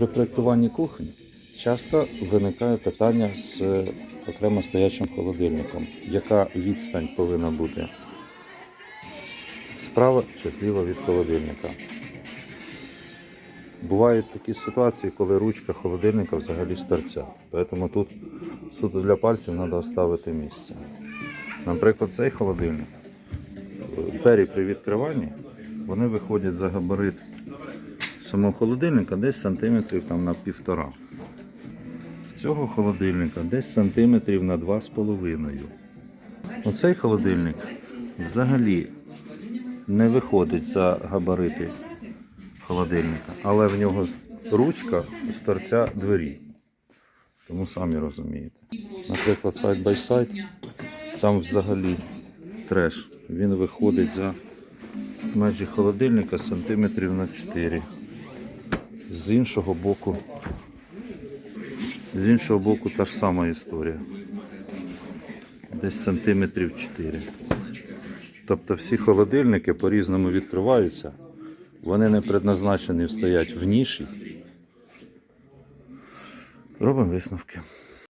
При проєктуванні кухні часто виникає питання з окремо стоячим холодильником. Яка відстань повинна бути? Справа чи зліва від холодильника? Бувають такі ситуації, коли ручка холодильника взагалі з торця. Тому тут суто для пальців треба оставити місце. Наприклад, цей холодильник, двері при відкриванні, вони виходять за габарит самого холодильника десь сантиметрів там, на півтора. Цього холодильника десь сантиметрів на два з половиною. Оцей холодильник взагалі не виходить за габарити холодильника, але в нього ручка з торця двері. Тому самі розумієте. Наприклад, сайд бай сайд, там взагалі треш. Він виходить за межі холодильника сантиметрів на 4. З іншого боку, з іншого боку та ж сама історія. Десь сантиметрів 4. Тобто всі холодильники по-різному відкриваються. Вони не предназначені стоять в ніші. Робимо висновки.